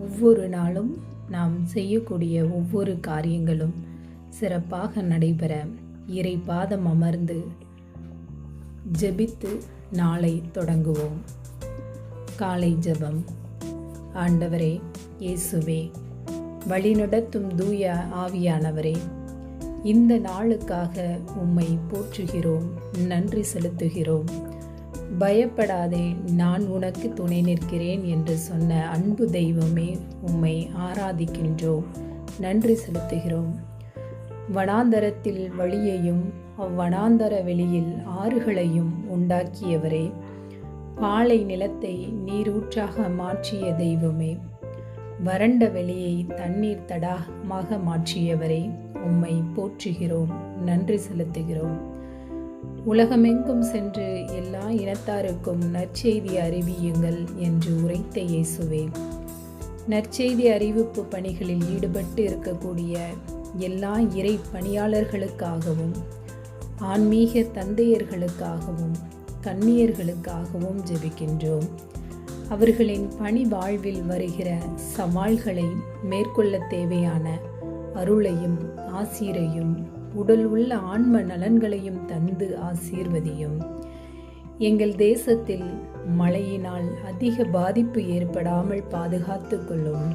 ஒவ்வொரு நாளும் நாம் செய்யக்கூடிய ஒவ்வொரு காரியங்களும் சிறப்பாக நடைபெற இறை பாதம் அமர்ந்து ஜெபித்து நாளை தொடங்குவோம். காலை ஜெபம். ஆண்டவரே இயேசுவே வழிநடத்தும் தூய ஆவியானவரே இந்த நாளுக்காக உம்மை போற்றுகிறோம் நன்றி செலுத்துகிறோம். பயப்படாதே நான் உனக்கு துணை நிற்கிறேன் என்று சொன்ன அன்பு தெய்வமே உம்மை ஆராதிக்கின்றோம். நன்றி செலுத்துகிறோம். வனாந்தரத்தில் வழியையும் அவ்வனாந்தர வெளியில் ஆறுகளையும் உண்டாக்கியவரே பாலை நிலத்தை நீரூற்றாக மாற்றிய தெய்வமே வறண்ட வெளியை தண்ணீர் தடாகமாக மாற்றியவரே உம்மை போற்றுகிறோம். நன்றி செலுத்துகிறோம். உலகமெங்கும் சென்று எல்லா இனத்தாருக்கும் நற்செய்தி அறிவியுங்கள் என்று உரைத்த இயேசுவே. நற்செய்தி அறிவிப்பு பணிகளில் ஈடுபட்டு இருக்கக்கூடிய எல்லா இறை பணியாளர்களுக்காகவும் ஆன்மீக தந்தையர்களுக்காகவும் கன்னியர்களுக்காகவும் ஜெபிக்கின்றோம். அவர்களின் பணி வாழ்வில் வருகிற சவால்களை மேற்கொள்ள தேவையான அருளையும் ஆசீரையும் உடல் உள்ள ஆன்ம நலன்களையும் தந்து ஆசீர்வதியும். எங்கள் தேசத்தில் மழையினால் அதிக பாதிப்பு ஏற்படாமல் பாதுகாத்து கொள்ளும்.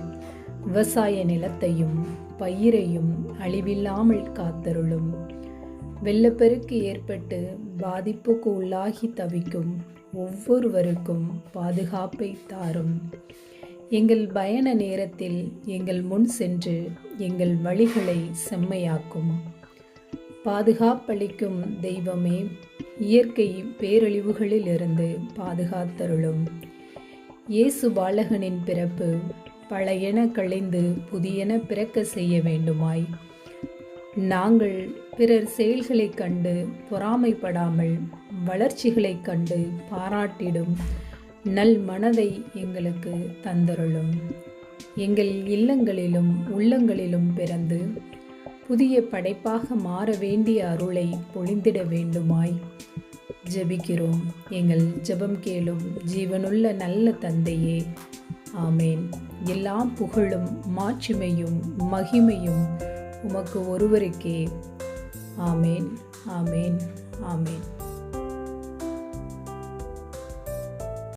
விவசாய நிலத்தையும் பயிரையும் அழிவில்லாமல் காத்தருளும். வெள்ளப்பெருக்கு ஏற்பட்டு பாதிப்புக்கு உள்ளாகி தவிக்கும் ஒவ்வொருவருக்கும் பாதுகாப்பை தாரும். எங்கள் பயண நேரத்தில் எங்கள் முன் சென்று எங்கள் வழிகளை செம்மையாக்கும். பாதுகாப்பளிக்கும் தெய்வமே இயற்கை பேரழிவுகளிலிருந்து பாதுகாத்தருளும். இயேசு பாலகனின் பிறப்பு பழையன கழிந்து புதியன பிறக்க செய்ய வேண்டுமாய். நாங்கள் பிறர் செயல்களைக் கண்டு பொறாமைப்படாமல் வளர்ச்சிகளைக் கண்டு பாராட்டிடும் நல் மனதை எங்களுக்கு தந்தருளும். எங்கள் இல்லங்களிலும் உள்ளங்களிலும் பிறந்து புதிய படைப்பாக மாற வேண்டிய அருளை பொழிந்திட வேண்டுமாய். ஜெபிக்கிறோம். எங்கள் ஜெபம் கேளும் ஜீவனுள்ள நல்ல தந்தையே. ஆமேன். எல்லா புகழும் மாட்சிமையும் மகிமையும் உமக்கு ஒருவருக்கே. ஆமேன். ஆமேன். ஆமேன்.